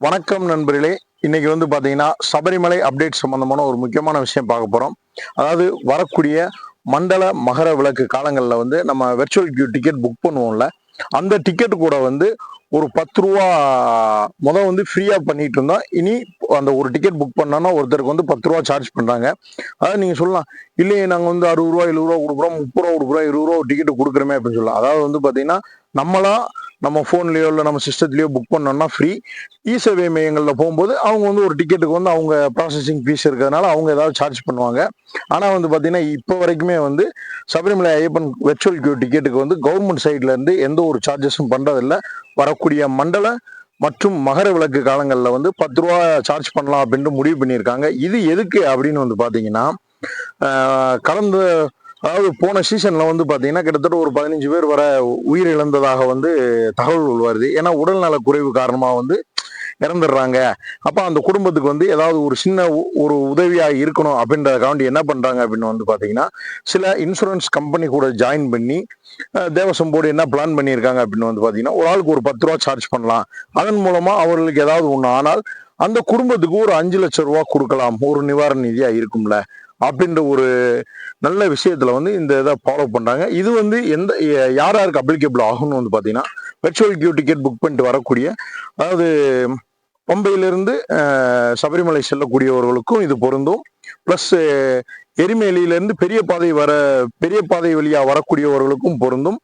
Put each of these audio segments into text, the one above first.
வணக்கம் நண்பர்களே. இன்னைக்கு வந்து பார்த்தீங்கன்னா சபரிமலை அப்டேட் சம்பந்தமான ஒரு முக்கியமான விஷயம் பார்க்க போகிறோம் அதாவது வரக்கூடிய மண்டல மகர விளக்கு காலங்களில் வந்து நம்ம வெர்ச்சுவல் கியூ டிக்கெட் புக் பண்ணுவோம்ல. அந்த டிக்கெட் கூட வந்து ஒரு பத்து ரூபா முத வந்து ஃப்ரீயாக பண்ணிட்டு இருந்தோம் இனி அந்த ஒரு டிக்கெட் புக் பண்ணோன்னா ஒருத்தருக்கு வந்து பத்து ரூபா சார்ஜ் பண்ணுறாங்க அதாவது நீங்கள் சொல்லலாம் இல்லையே நாங்கள் வந்து அறுபது ரூபா எழுபது ரூபா கொடுக்குறோம் முப்பது ரூபா கொடுக்குறோம் இருபது ரூபா ஒரு டிக்கெட் கொடுக்குறோமே அப்படின்னு சொல்லலாம். அதாவது வந்து பார்த்தீங்கன்னா நம்மளா நம்ம ஃபோன்லேயோ இல்லை நம்ம சிஸ்டத்துலேயோ புக் பண்ணோம்னா ஃப்ரீ இ சேவை மையங்களில் போகும்போது அவங்க வந்து ஒரு டிக்கெட்டுக்கு வந்து அவங்க ப்ராசஸிங் ஃபீஸ் இருக்கிறதுனால அவங்க ஏதாவது சார்ஜ் பண்ணுவாங்க. ஆனால் வந்து பார்த்தீங்கன்னா இப்போ வரைக்குமே வந்து சபரிமலை ஐயப்பன் வெர்ச்சுவல் கியூ டிக்கெட்டுக்கு வந்து கவர்மெண்ட் சைட்லேருந்து எந்த ஒரு சார்ஜஸும் பண்ணுறதில்ல வரக்கூடிய மண்டல மற்றும் மகர விளக்கு காலங்களில் வந்து பத்து ரூபா சார்ஜ் பண்ணலாம் அப்படின்ட்டு முடிவு பண்ணியிருக்காங்க. இது எதுக்கு அப்படின்னு வந்து பார்த்தீங்கன்னா கலந்து அதாவது போன சீசன்ல வந்து பாத்தீங்கன்னா கிட்டத்தட்ட ஒரு பதினஞ்சு பேர் வர உயிர் இழந்ததாக வந்து தகவல்கள் வருது. ஏன்னா உடல்நல குறைவு காரணமா வந்து இறந்துடுறாங்க. அப்ப அந்த குடும்பத்துக்கு வந்து ஏதாவது ஒரு சின்ன உ- ஒரு உதவியா இருக்கணும் அப்படின்றதுக்காண்டி என்ன பண்றாங்க அப்படின்னு வந்து பாத்தீங்கன்னா சில இன்சூரன்ஸ் கம்பெனி கூட ஜாயின் பண்ணி தேவசம் போர்டு என்ன பிளான் பண்ணியிருக்காங்க அப்படின்னு வந்து பாத்தீங்கன்னா ஒரு ஆளுக்கு ஒரு பத்து ரூபா சார்ஜ் பண்ணலாம். அதன் மூலமா அவர்களுக்கு ஏதாவது ஒண்ணு ஆனால் அந்த குடும்பத்துக்கு ஒரு அஞ்சு லட்சம் ரூபா கொடுக்கலாம். ஒரு நிவாரண நிதியா இருக்கும்ல அப்படின்ற ஒரு நல்ல விஷயத்தில் வந்து இந்த இதை ஃபாலோ பண்ணுறாங்க இது வந்து எந்த யார் யாருக்கு அப்ளிகேபிள் ஆகும்னு வந்து பார்த்தீங்கன்னா வெர்ச்சுவல் கியூ டிக்கெட் புக் பண்ணிட்டு வரக்கூடிய அதாவது பம்பையிலிருந்து சபரிமலை செல்லக்கூடியவர்களுக்கும் இது பொருந்தும். ப்ளஸ் எரிமேலியிலேருந்து பெரிய பாதை வர பெரிய பாதை வழியாக வரக்கூடியவர்களுக்கும் பொருந்தும்.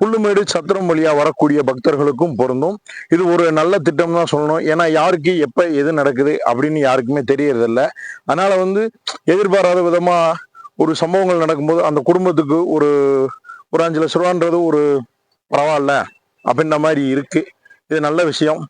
புல்லுமேடு சத்திரம் வழியாக வரக்கூடிய பக்தர்களுக்கும் பொருந்தும். இது ஒரு நல்ல திட்டம் தான் சொல்லணும். ஏன்னா யாருக்கு எப்போ எது நடக்குது அப்படின்னு யாருக்குமே தெரியறதில்ல. அதனால் வந்து எதிர்பாராத விதமாக ஒரு சம்பவங்கள் நடக்கும்போது அந்த குடும்பத்துக்கு ஒரு ஒரு அஞ்சு லட்ச ரூபான்றது ஒரு பரவாயில்ல அப்படின்ற மாதிரி இருக்கு. இது நல்ல விஷயம்.